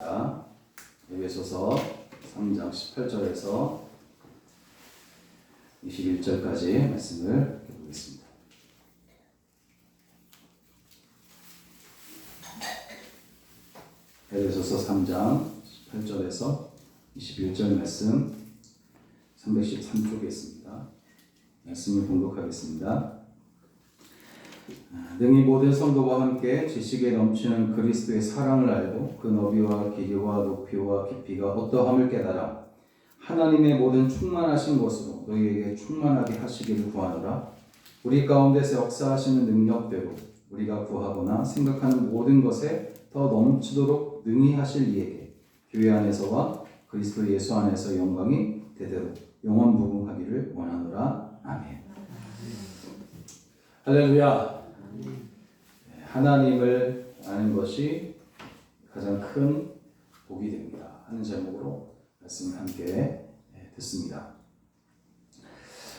자, 에베소서 3장 18절에서 21절까지 말씀을 보겠습니다. 에베소서 3장 18절에서 21절 말씀 313쪽에 있습니다. 말씀을 봉독하겠습니다. 능히 모든 성도와 함께 지식에 넘치는 그리스도의 사랑을 알고 그 너비와 길이와 높이와 깊이가 어떠함을 깨달아 하나님의 모든 충만하신 것으로 너희에게 충만하게 하시기를 구하노라. 우리 가운데서 역사하시는 능력대로 우리가 구하거나 생각하는 모든 것에 더 넘치도록 능히 하실 이에게 교회 안에서와 그리스도 예수 안에서 영광이 대대로 영원 무궁하기를 원하노라. 아멘. 할렐루야 하나님을 아는 것이 가장 큰 복이 됩니다. 하는 제목으로 말씀을 함께 듣습니다.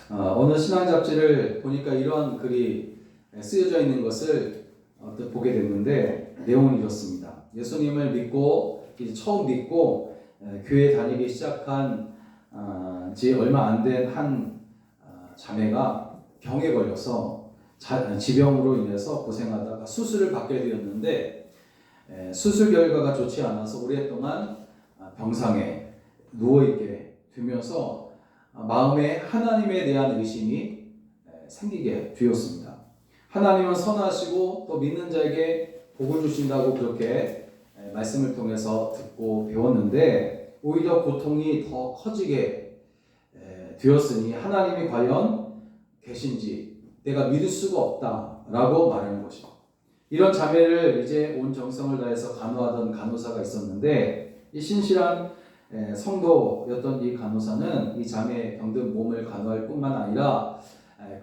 어, 느 신앙 잡지를 보니까 이러한 글이 쓰여져 있는 것을 보게 됐는데 내용은 이렇습니다. 예수님을 믿고 처음 믿고 에, 교회 다니기 시작한 어, 지 얼마 안 된한 어, 자매가 병에 걸려서 자, 지병으로 인해서 고생하다가 수술을 받게 되었는데 에, 수술 결과가 좋지 않아서 오랫동안 아, 병상에 누워 있게 되면서 아, 마음에 하나님에 대한 의심이 에, 생기게 되었습니다. 하나님은 선하시고 또 믿는 자에게 복을 주신다고 그렇게 에, 말씀을 통해서 듣고 배웠는데 오히려 고통이 더 커지게 에, 되었으니 하나님이 과연 계신지 내가 믿을 수가 없다라고 말하는 것이죠. 이런 자매를 이제 온 정성을 다해서 간호하던 간호사가 있었는데 이 신실한 성도였던 이 간호사는 이 자매의 병든 몸을 간호할 뿐만 아니라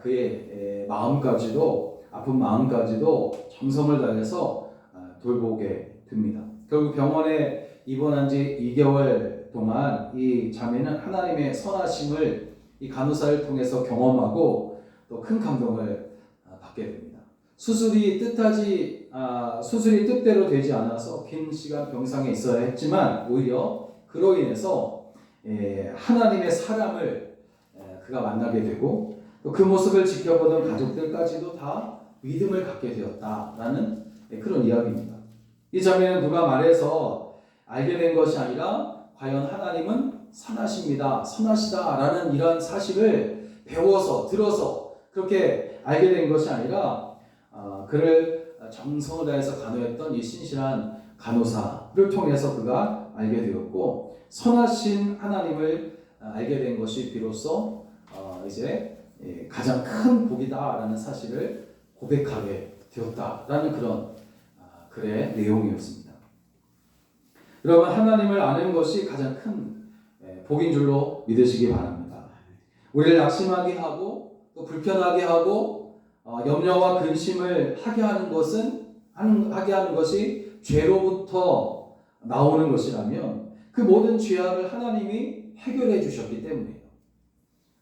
그의 마음까지도 아픈 마음까지도 정성을 다해서 돌보게 됩니다. 결국 병원에 입원한 지 2개월 동안 이 자매는 하나님의 선하심을 이 간호사를 통해서 경험하고 또 큰 감동을 받게 됩니다. 수술이 뜻하지 아, 수술이 뜻대로 되지 않아서 긴 시간 병상에 있어야 했지만 오히려 그로 인해서 에, 하나님의 사람을 에, 그가 만나게 되고 또 그 모습을 지켜보던 가족들까지도 다 믿음을 갖게 되었다라는 에, 그런 이야기입니다. 이 자매는 누가 말해서 알게 된 것이 아니라 과연 하나님은 선하십니다, 선하시다라는 이러한 사실을 배워서 들어서 그렇게 알게 된 것이 아니라 어, 그를 정성을 다해서 간호했던 이 신실한 간호사를 통해서 그가 알게 되었고 선하신 하나님을 알게 된 것이 비로소 어, 이제 예, 가장 큰 복이다라는 사실을 고백하게 되었다라는 그런 아, 글의 내용이었습니다. 여러분 하나님을 아는 것이 가장 큰 예, 복인 줄로 믿으시기 바랍니다. 우리를 낙심하게 하고 또 불편하게 하고 어, 염려와 근심을 하게 하는 것은 하게 하는 것이 죄로부터 나오는 것이라면 그 모든 죄악을 하나님이 해결해 주셨기 때문이에요.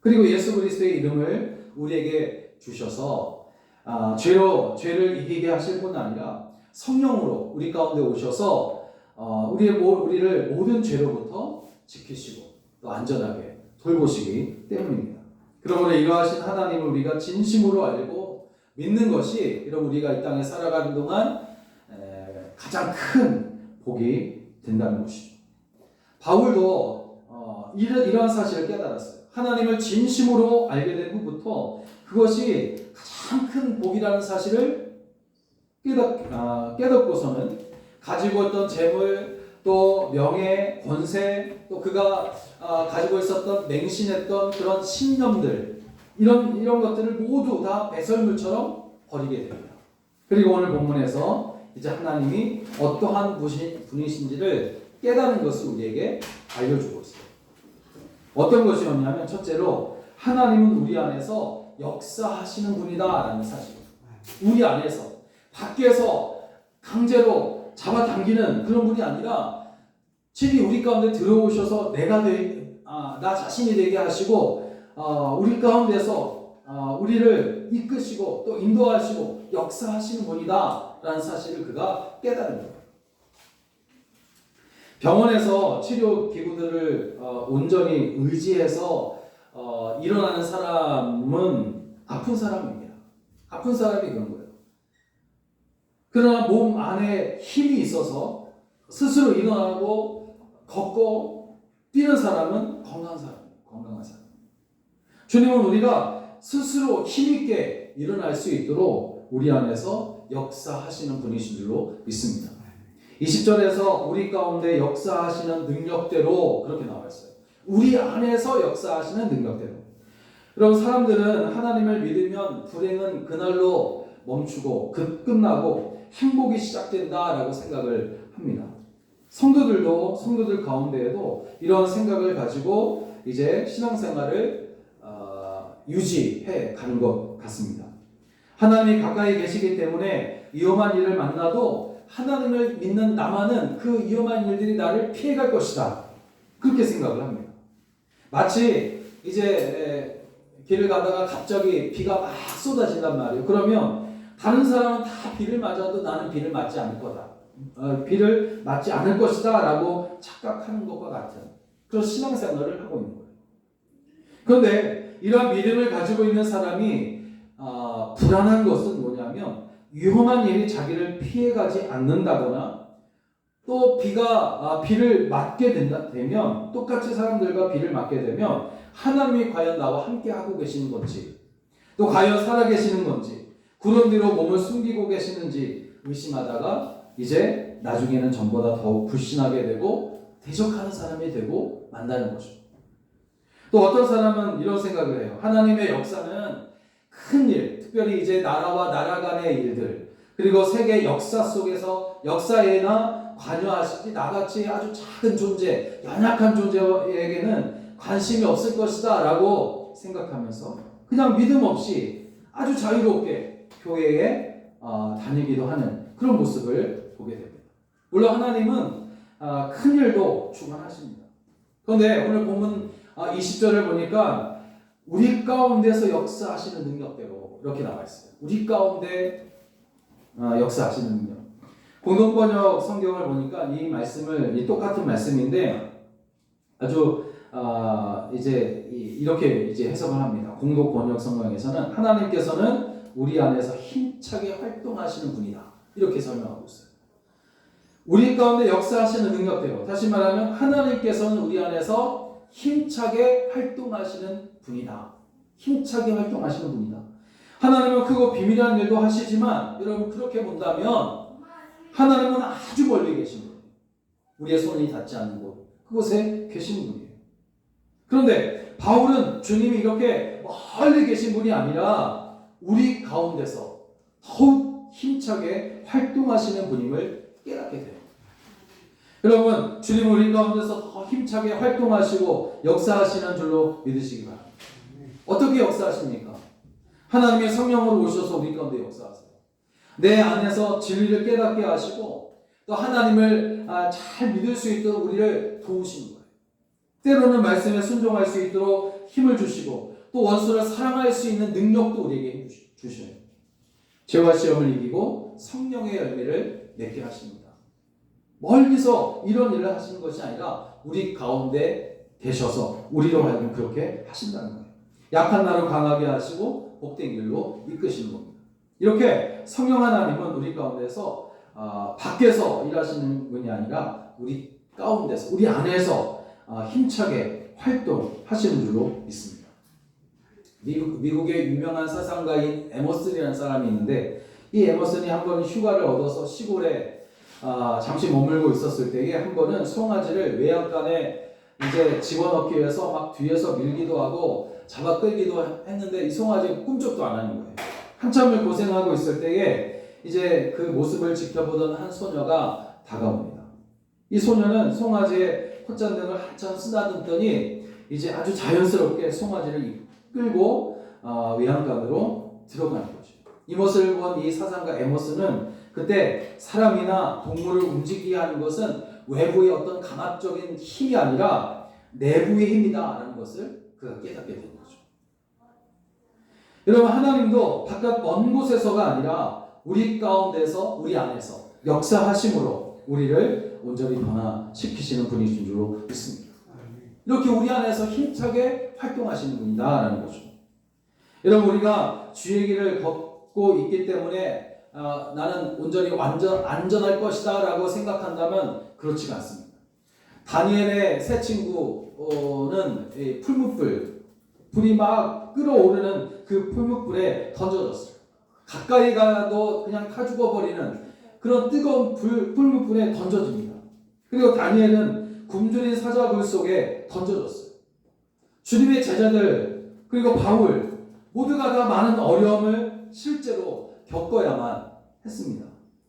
그리고 예수 그리스도의 이름을 우리에게 주셔서 아, 죄로 죄를 이기게 하실 뿐 아니라 성령으로 우리 가운데 오셔서 어, 우리의 우리를 모든 죄로부터 지키시고 또 안전하게 돌보시기 때문입니다. 그러므로 이러하신 하나님을 우리가 진심으로 알고 믿는 것이 이런 우리가 이 땅에 살아가는 동안 가장 큰 복이 된다는 것이죠. 바울도 어, 이러한 사실을 깨달았어요. 하나님을 진심으로 알게 된 후부터 그것이 가장 큰 복이라는 사실을 깨닫, 아, 깨닫고서는 가지고 있던 재물 또 명예, 권세, 또 그가 아, 가지고 있었던 맹신했던 그런 신념들 이런 이런 것들을 모두 다 배설물처럼 버리게 됩니다. 그리고 오늘 본문에서 이제 하나님이 어떠한 분이신지를 깨닫는 것을 우리에게 알려주고 있어요. 어떤 것이었냐면 첫째로 하나님은 우리 안에서 역사하시는 분이다라는 사실. 우리 안에서 밖에서 강제로 잡아당기는 그런 분이 아니라 친히 우리 가운데 들어오셔서 내가 되, 아, 나 자신이 되게 하시고 어, 우리 가운데서 어, 우리를 이끄시고 또 인도하시고 역사하시는 분이다라는 사실을 그가 깨달은 거예요. 병원에서 치료 기구들을 어, 온전히 의지해서 어, 일어나는 사람은 아픈 사람입니다. 아픈 사람이 그런 거예요. 그러나 몸 안에 힘이 있어서 스스로 일어나고 걷고 뛰는 사람은 건강한 사람이에요. 건강한 사람. 주님은 우리가 스스로 힘있게 일어날 수 있도록 우리 안에서 역사하시는 분이신 줄로 믿습니다. 20절에서 우리 가운데 역사하시는 능력대로 그렇게 나와 있어요. 우리 안에서 역사하시는 능력대로. 그럼 사람들은 하나님을 믿으면 불행은 그날로 멈추고 급 끝나고 행복이 시작된다라고 생각을 합니다. 성도들도 성도들 가운데에도 이런 생각을 가지고 이제 신앙생활을 어, 유지해 가는 것 같습니다. 하나님이 가까이 계시기 때문에 위험한 일을 만나도 하나님을 믿는 나만은 그 위험한 일들이 나를 피해갈 것이다. 그렇게 생각을 합니다. 마치 이제 길을 가다가 갑자기 비가 막 쏟아진단 말이에요. 그러면 다른 사람은 다 비를 맞아도 나는 비를 맞지 않을 거다. 어, 비를 맞지 않을 것이다. 라고 착각하는 것과 같은 그런 신앙생활을 하고 있는 거예요. 그런데 이러한 믿음을 가지고 있는 사람이 어, 불안한 것은 뭐냐면 위험한 일이 자기를 피해가지 않는다거나 또 비가 아, 비를 맞게 된다 되면 똑같이 사람들과 비를 맞게 되면 하나님이 과연 나와 함께 하고 계시는 건지 또 과연 살아 계시는 건지 구름 뒤로 몸을 숨기고 계시는지 의심하다가 이제 나중에는 전보다 더욱 불신하게 되고 대적하는 사람이 되고 만나는 거죠. 또 어떤 사람은 이런 생각을 해요. 하나님의 역사는 큰 일, 특별히 이제 나라와 나라 간의 일들, 그리고 세계 역사 속에서 역사에나 관여하시지 나같이 아주 작은 존재, 연약한 존재에게는 관심이 없을 것이다 라고 생각하면서 그냥 믿음 없이 아주 자유롭게 교회에 어, 다니기도 하는 그런 모습을 보게 됩니다. 물론 하나님은 어, 큰 일도 주관하십니다. 그런데 오늘 본문 어, 20절을 보니까 우리 가운데서 역사하시는 능력대로 이렇게 나와 있어요. 우리 가운데 어, 역사하시는 능력. 공동번역 성경을 보니까 이 말씀을 이 똑같은 말씀인데 아주 어, 이제 이- 이렇게 이제 해석을 합니다. 공동 번역 성경에서는 하나님께서는 우리 안에서 힘차게 활동하시는 분이다. 이렇게 설명하고 있어요. 우리 가운데 역사하시는 능력대로 다시 말하면 하나님께서는 우리 안에서 힘차게 활동하시는 분이다. 힘차게 활동하시는 분이다. 하나님은 크고 비밀한 일도 하시지만 여러분 그렇게 본다면 하나님은 아주 멀리 계신 분이에요. 우리의 손이 닿지 않는 곳 그곳에 계신 분이에요. 그런데 바울은 주님이 이렇게 멀리 계신 분이 아니라 우리 가운데서 더욱 힘차게 활동하시는 분임을 깨닫게 돼요. 여러분, 주님은 우리 가운데서 더 힘차게 활동하시고 역사하시는 줄로 믿으시기 바랍니다. 어떻게 역사하십니까? 하나님의 성령으로 오셔서 우리 가운데 역사하세요. 내 안에서 진리를 깨닫게 하시고 또 하나님을 아, 잘 믿을 수 있도록 우리를 도우시는 거예요. 때로는 말씀에 순종할 수 있도록 힘을 주시고 또 원수를 사랑할 수 있는 능력도 우리에게 주셔요. 죄와 시험을 이기고 성령의 열매를 맺게 하십니다. 멀리서 이런 일을 하시는 것이 아니라 우리 가운데 계셔서 우리로 하여금 그렇게 하신다는 거예요. 약한 나를 강하게 하시고 복된 길로 이끄시는 겁니다. 이렇게 성령 하나님은 우리 가운데서 어, 밖에서 일하시는 분이 아니라 우리 가운데서 우리 안에서 어, 힘차게 활동하시는 줄로 믿습니다. 미국, 미국의 유명한 사상가인 에머슨이라는 사람이 있는데 이 에머슨이 한 번 휴가를 얻어서 시골에 아, 잠시 머물고 있었을 때에 한 번은 송아지를 외양간에 이제 집어넣기 위해서 막 뒤에서 밀기도 하고 잡아 끌기도 했는데 이 송아지가 꿈쩍도 안 하는 거예요. 한참을 고생하고 있을 때에 이제 그 모습을 지켜보던 한 소녀가 다가옵니다. 이 소녀는 송아지의 콧잔등을 한참 쓰다듬더니 이제 아주 자연스럽게 송아지를 끌고 어, 외양간으로 들어가는 거죠. 이 모습을 본이 사상가 에모스는 그때 사람이나 동물을 움직이게 하는 것은 외부의 어떤 강압적인 힘이 아니라 내부의 힘이다라는 것을 그가 깨닫게 된 거죠. 여러분 하나님도 바깥 먼 곳에서가 아니라 우리 가운데서 우리 안에서 역사하심으로 우리를 온전히 변화시키시는 분이신 줄로 믿습니다. 이렇게 우리 안에서 힘차게 활동하시는 분이다라는 거죠. 여러분 우리가 주의 길을 걷고 있기 때문에 아, 나는 온전히 완전 안전할 것이다라고 생각한다면 그렇지가 않습니다. 다니엘의 새 친구는 이 풀무불 불이 막 끓어오르는 그 풀무불에 던져졌어요. 가까이 가도 그냥 타 죽어버리는 그런 뜨거운 불, 풀무불에 던져집니다. 그리고 다니엘은 굶주린 사자굴 속에 던져졌어요. 주님의 제자들 그리고 바울 모두가 다 많은 어려움을 실제로 겪어야만 했습니다.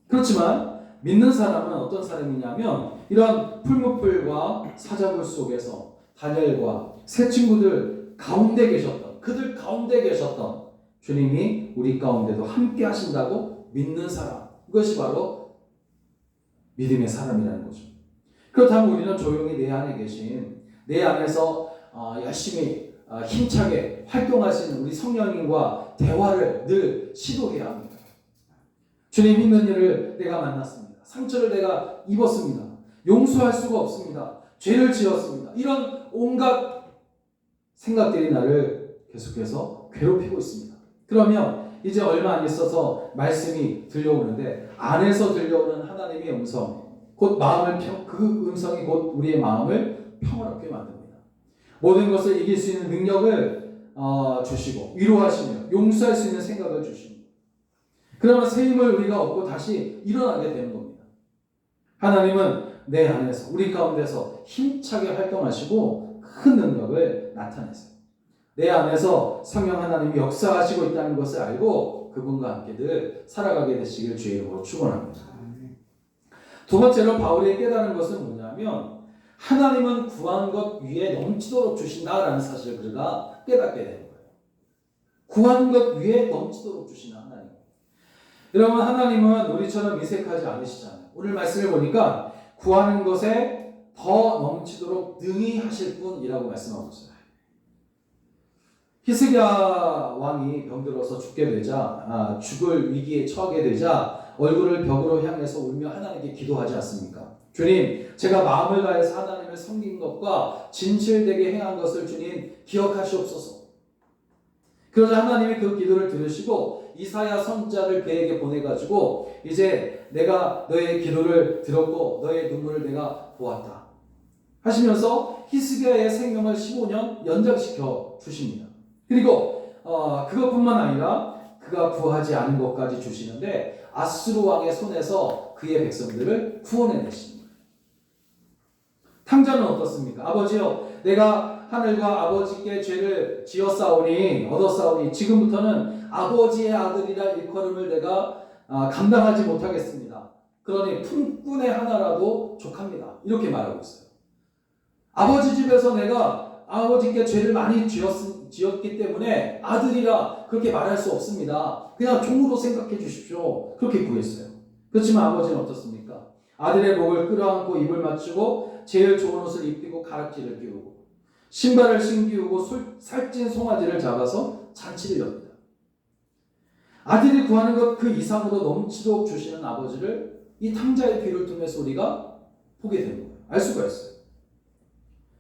그렇지만 믿는 사람은 어떤 사람이냐면 이런 풀무불과 사자굴 속에서 다니엘과 새 친구들 가운데 계셨던 그들 가운데 계셨던 주님이 우리 가운데도 함께 하신다고 믿는 사람 이것이 바로 믿음의 사람이라는 거죠. 그렇다면 우리는 조용히 내 안에 계신 내 안에서 어, 열심히 어, 힘차게 활동하시는 우리 성령님과 대화를 늘 시도해야 합니다. 주님 힘든 일을 내가 만났습니다. 상처를 내가 입었습니다. 용서할 수가 없습니다. 죄를 지었습니다. 이런 온갖 생각들이 나를 계속해서 괴롭히고 있습니다. 그러면 이제 얼마 안 있어서 말씀이 들려오는데 안에서 들려오는 하나님의 음성, 곧 마음을 평, 그 음성이 곧 우리의 마음을 평화롭게 만듭니다. 모든 것을 이길 수 있는 능력을 어, 주시고 위로하시며 용서할 수 있는 생각을 주십니다. 그러면 새 힘을 우리가 얻고 다시 일어나게 되는 겁니다. 하나님은 내 안에서 우리 가운데서 힘차게 활동하시고 큰 능력을 나타내세요. 내 안에서 성령 하나님이 역사하시고 있다는 것을 알고 그분과 함께 늘 살아가게 되시길 주의 이름으로 축원합니다. 두 번째로 바울이 깨달은 것은 뭐냐면 하나님은 구한 것 위에 넘치도록 주신다라는 사실을 그가 깨닫게 되는 거예요. 구한 것 위에 넘치도록 주시는 하나님. 여러분 하나님은 우리처럼 이색하지 않으시잖아요. 오늘 말씀을 보니까 구하는 것에 더 넘치도록 능히 하실 분이라고 말씀하고 있어요. 히스기야 왕이 병들어서 죽게 되자 아, 죽을 위기에 처하게 되자 얼굴을 벽으로 향해서 울며 하나님께 기도하지 않습니까? 주님, 제가 마음을 다해서 하나님을 섬긴 것과 진실되게 행한 것을 주님 기억하시옵소서. 그러자 하나님이 그 기도를 들으시고 이사야 선자를 그에게 보내가지고 이제 내가 너의 기도를 들었고 너의 눈물을 내가 보았다. 하시면서 히스기야의 생명을 15년 연장시켜 주십니다. 그리고 어, 그것뿐만 아니라 그가 구하지 않은 것까지 주시는데 아수르 왕의 손에서 그의 백성들을 구원해내십니다. 탕자는 어떻습니까? 아버지요, 내가 하늘과 아버지께 죄를 지었사오니 얻었사오니 지금부터는 아버지의 아들이라 일컬음을 내가 아, 감당하지 못하겠습니다. 그러니 품꾼의 하나라도 족합니다. 이렇게 말하고 있어요. 아버지 집에서 내가 아버지께 죄를 많이 지었, 지었기 때문에 아들이라 그렇게 말할 수 없습니다. 그냥 종으로 생각해 주십시오. 그렇게 구했어요. 그렇지만 아버지는 어떻습니까? 아들의 목을 끌어안고 입을 맞추고 제일 좋은 옷을 입히고 가락지를 끼우고 신발을 신기우고 술, 살찐 송아지를 잡아서 잔치를 엽니다. 아들이 구하는 것 그 이상으로 넘치도록 주시는 아버지를 이 탕자의 귀를 통해서 우리가 보게 되는 거예요. 알 수가 있어요.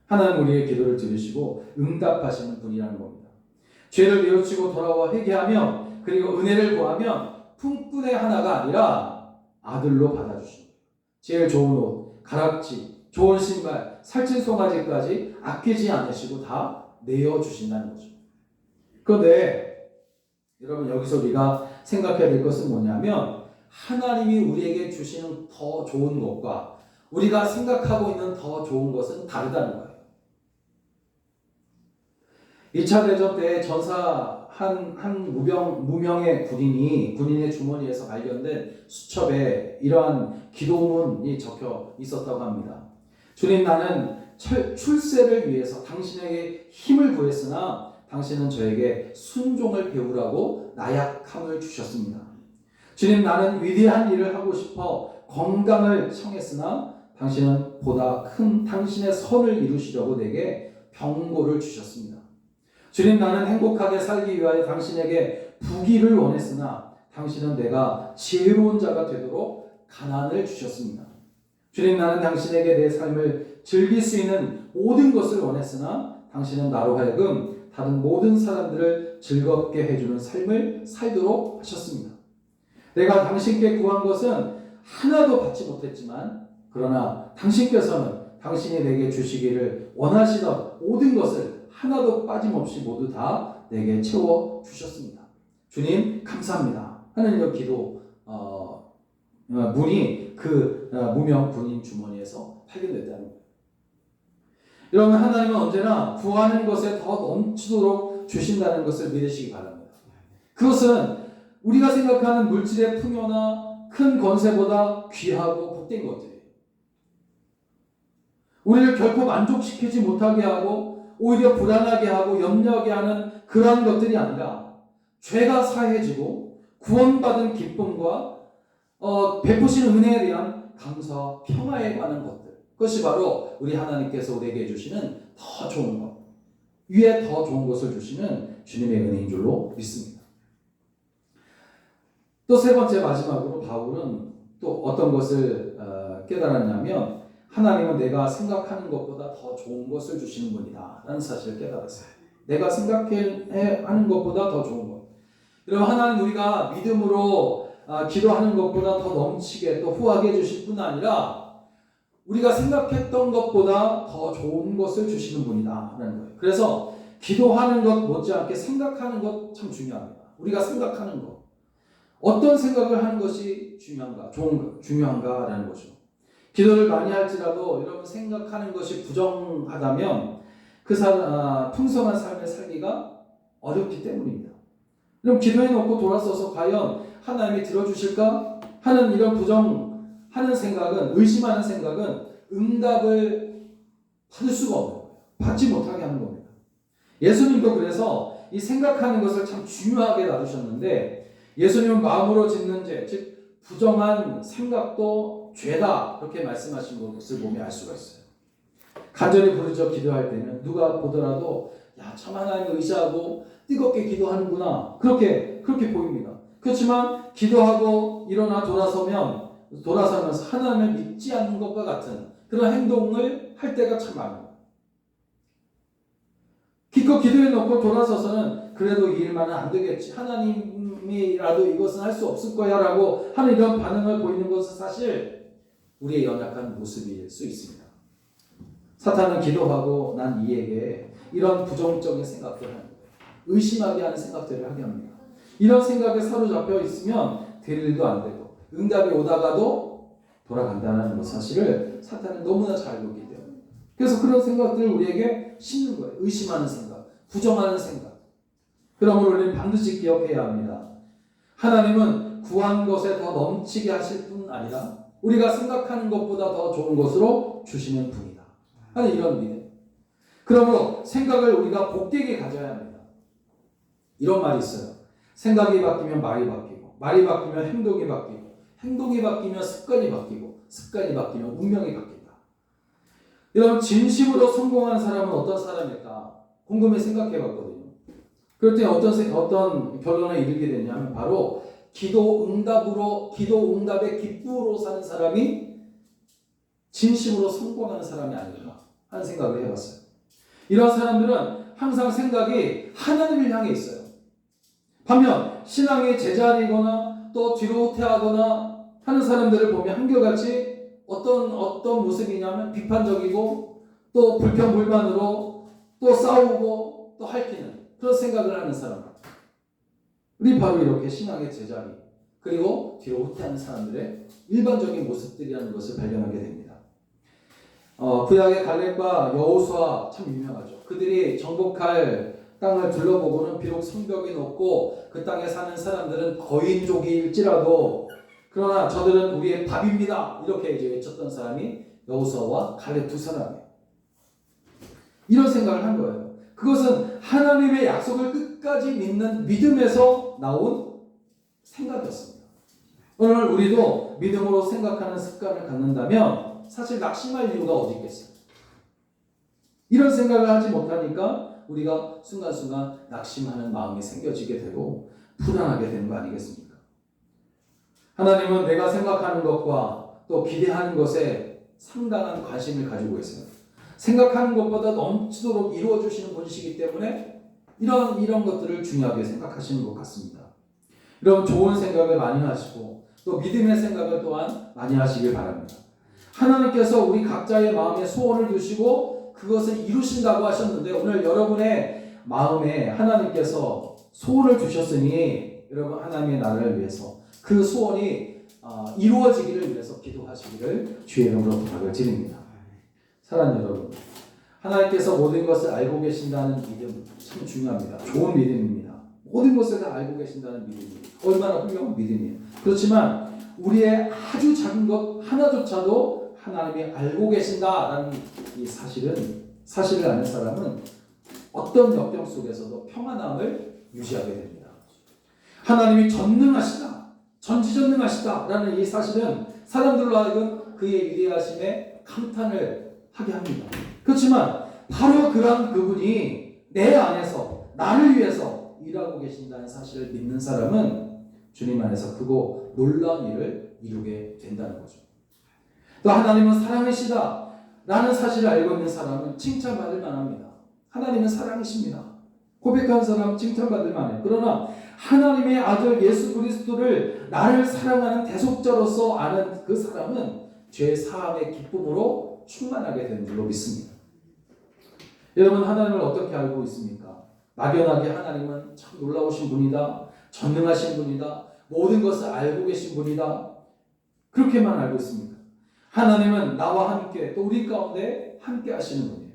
하나님 우리의 기도를 들으시고 응답하시는 분이라는 겁니다. 죄를 뉘우치고 돌아와 회개하며 그리고 은혜를 구하면 품꾼의 하나가 아니라 아들로 받아주십니다. 제일 좋은 옷, 가락지, 좋은 신발, 살찐 송아지까지 아끼지 않으시고 다 내어주신다는 거죠. 그런데 여러분 여기서 우리가 생각해야 될 것은 뭐냐면 하나님이 우리에게 주시는 더 좋은 것과 우리가 생각하고 있는 더 좋은 것은 다르다는 거예요. 2차 대전 때 전사 한, 한 무병, 무명의 군인이 군인의 주머니에서 발견된 수첩에 이러한 기도문이 적혀 있었다고 합니다. 주님 나는 철, 출세를 위해서 당신에게 힘을 구했으나 당신은 저에게 순종을 배우라고 나약함을 주셨습니다. 주님 나는 위대한 일을 하고 싶어 건강을 청했으나 당신은 보다 큰 당신의 선을 이루시려고 내게 병고를 주셨습니다. 주님 나는 행복하게 살기 위하여 당신에게 부귀를 원했으나 당신은 내가 지혜로운 자가 되도록 가난을 주셨습니다. 주님 나는 당신에게 내 삶을 즐길 수 있는 모든 것을 원했으나 당신은 나로 하여금 다른 모든 사람들을 즐겁게 해주는 삶을 살도록 하셨습니다. 내가 당신께 구한 것은 하나도 받지 못했지만 그러나 당신께서는 당신이 내게 주시기를 원하시던 모든 것을 하나도 빠짐없이 모두 다 내게 채워 주셨습니다. 주님 감사합니다. 하는 이런 기도 어, 어, 문이 그 어, 무명 군인 주머니에서 발견됐다는 거예요. 여러분 하나님은 언제나 구하는 것에 더 넘치도록 주신다는 것을 믿으시기 바랍니다. 그것은 우리가 생각하는 물질의 풍요나 큰 권세보다 귀하고 복된 것들이에요. 우리를 결코 만족시키지 못하게 하고 오히려 불안하게 하고 염려하게 하는 그러한 것들이 아니라 죄가 사해지고 구원받은 기쁨과 어, 베푸신 은혜에 대한 감사와 평화에 관한 것들. 그것이 바로 우리 하나님께서 우리에게 주시는 더 좋은 것. 위에 더 좋은 것을 주시는 주님의 은혜인 줄로 믿습니다. 또 세 번째 마지막으로 바울은 또 어떤 것을 어, 깨달았냐면 하나님은 내가 생각하는 것보다 더 좋은 것을 주시는 분이다. 라는 사실을 깨달았어요. 내가 생각하는 것보다 더 좋은 것. 여러분, 하나님 우리가 믿음으로 아, 기도하는 것보다 더 넘치게 또 후하게 해주실 뿐 아니라 우리가 생각했던 것보다 더 좋은 것을 주시는 분이다. 라는 거예요. 그래서 기도하는 것 못지않게 생각하는 것 참 중요합니다. 우리가 생각하는 것. 어떤 생각을 하는 것이 중요한가, 좋은, 중요한가라는 거죠. 기도를 많이 할지라도 여러분 생각하는 것이 부정하다면 그 사람, 아, 풍성한 삶을 살기가 어렵기 때문입니다. 그럼 기도해 놓고 돌아서서 과연 하나님이 들어주실까 하는 이런 부정하는 생각은 의심하는 생각은 응답을 받을 수가 거예요. 받지 못하게 하는 겁니다. 예수님도 그래서 이 생각하는 것을 참 중요하게 다루셨는데 예수님은 마음으로 짓는 죄, 즉 부정한 생각도 죄다 그렇게 말씀하신 것을 보면 알 수가 있어요. 간절히 부르짖어 기도할 때는 누가 보더라도 야 참 하나님을 의지하고 뜨겁게 기도하는구나 그렇게 그렇게 보입니다. 그렇지만 기도하고 일어나 돌아서면 돌아서면서 하나님을 믿지 않는 것과 같은 그런 행동을 할 때가 참 많아요. 기껏 기도해 놓고 돌아서서는 그래도 이 일만은 안 되겠지. 하나님이라도 이것은 할 수 없을 거야 라고 하는 이런 반응을 보이는 것은 사실 우리의 연약한 모습일 수 있습니다. 사탄은 기도하고 난 이에게 이런 부정적인 생각들을 하는 거예요. 의심하게 하는 생각들을 하게 합니다. 이런 생각에 사로잡혀 있으면 될 일도 안 되고 응답이 오다가도 돌아간다는 것 사실을 사탄은 너무나 잘 있기 때문에 그래서 그런 생각들을 우리에게 심는 거예요. 의심하는 생각, 부정하는 생각. 그러므로 우리는 반드시 기억해야 합니다. 하나님은 구한 것에 더 넘치게 하실 뿐 아니라 우리가 생각하는 것보다 더 좋은 것으로 주시는 분이다. 하는 이런 믿음. 그러므로 생각을 우리가 복되게 가져야 합니다. 이런 말이 있어요. 생각이 바뀌면 말이 바뀌고, 말이 바뀌면 행동이 바뀌고, 행동이 바뀌면 습관이 바뀌고, 습관이 바뀌면 운명이 바뀐다. 여러분, 진심으로 성공한 사람은 어떤 사람일까? 곰곰이 생각해 봤거든요. 그럴 때 어떤, 어떤 결론에 이르게 됐냐면, 바로 기도 응답으로, 기도 응답의 기쁨으로 사는 사람이 진심으로 성공하는 사람이 아닐까 하는 생각을 해봤어요. 이런 사람들은 항상 생각이 하나님을 향해 있어요. 반면 신앙의 제자리거나 또 뒤로 후퇴하거나 하는 사람들을 보면 한결같이 어떤 어떤 모습이냐면 비판적이고 또 불평불만으로 또 싸우고 또 핥히는 그런 생각을 하는 사람. 우리 바로 이렇게 신앙의 제자리 그리고 뒤로 후퇴하는 사람들의 일반적인 모습들이라는 것을 발견하게 됩니다. 어, 구약의 갈렙과 여호수아 참 유명하죠. 그들이 정복할 땅을 둘러보고는 비록 성벽이 높고 그 땅에 사는 사람들은 거인족일지라도 그러나 저들은 우리의 밥입니다. 이렇게 이제 외쳤던 사람이 여호수아와 갈렙 두 사람이에요. 이런 생각을 한 거예요. 그것은 하나님의 약속을 끝까지 믿는 믿음에서 나온 생각이었습니다. 오늘 우리도 믿음으로 생각하는 습관을 갖는다면 사실 낙심할 이유가 어디 있겠어요? 이런 생각을 하지 못하니까 우리가 순간순간 낙심하는 마음이 생겨지게 되고 불안하게 되는 거 아니겠습니까? 하나님은 내가 생각하는 것과 또 기대하는 것에 상당한 관심을 가지고 있어요. 생각하는 것보다 넘치도록 이루어 주시는 분이시기 때문에 이런 이런 것들을 중요하게 생각하시는 것 같습니다. 여러분 좋은 생각을 많이 하시고 또 믿음의 생각을 또한 많이 하시길 바랍니다. 하나님께서 우리 각자의 마음에 소원을 두시고 그것을 이루신다고 하셨는데 오늘 여러분의 마음에 하나님께서 소원을 주셨으니 여러분 하나님의 나라를 위해서 그 소원이 어, 이루어지기를 위해서 기도하시기를 주의 이름으로 부탁을 드립니다. 사랑하는 여러분, 하나님께서 모든 것을 알고 계신다는 믿음 참 중요합니다. 좋은 믿음입니다. 모든 것을 다 알고 계신다는 믿음이 얼마나 훌륭한 믿음이에요. 그렇지만 우리의 아주 작은 것 하나조차도 하나님이 알고 계신다라는 이 사실은 사실을 아는 사람은 어떤 역경 속에서도 평안함을 유지하게 됩니다. 하나님이 전능하시다, 전지전능하시다라는 이 사실은 사람들로 하여금 그의 위대하심에 감탄을 하게 합니다. 그렇지만 바로 그러한 그분이 내 안에서 나를 위해서 일하고 계신다는 사실을 믿는 사람은 주님 안에서 크고 놀라운 일을 이루게 된다는 거죠. 또 하나님은 사랑이시다 라는 사실을 알고 있는 사람은 칭찬받을 만합니다. 하나님은 사랑이십니다. 고백한 사람은 칭찬받을 만해요. 그러나 하나님의 아들 예수 그리스도를 나를 사랑하는 대속자로서 아는 그 사람은 죄 사함의 기쁨으로 충만하게 되는 줄로 믿습니다. 여러분 하나님을 어떻게 알고 있습니까? 막연하게 하나님은 참 놀라우신 분이다. 전능하신 분이다. 모든 것을 알고 계신 분이다. 그렇게만 알고 있습니까? 하나님은 나와 함께 또 우리 가운데 함께 하시는 분이에요.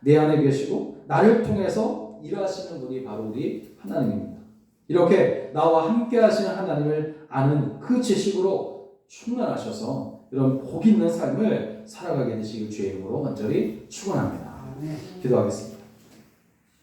내 안에 계시고 나를 통해서 일하시는 분이 바로 우리 하나님입니다. 이렇게 나와 함께 하시는 하나님을 아는 그 지식으로 충만하셔서 이런 복 있는 삶을 살아가게 되시길 주의 이름으로 간절히 축원합니다. 기도하겠습니다.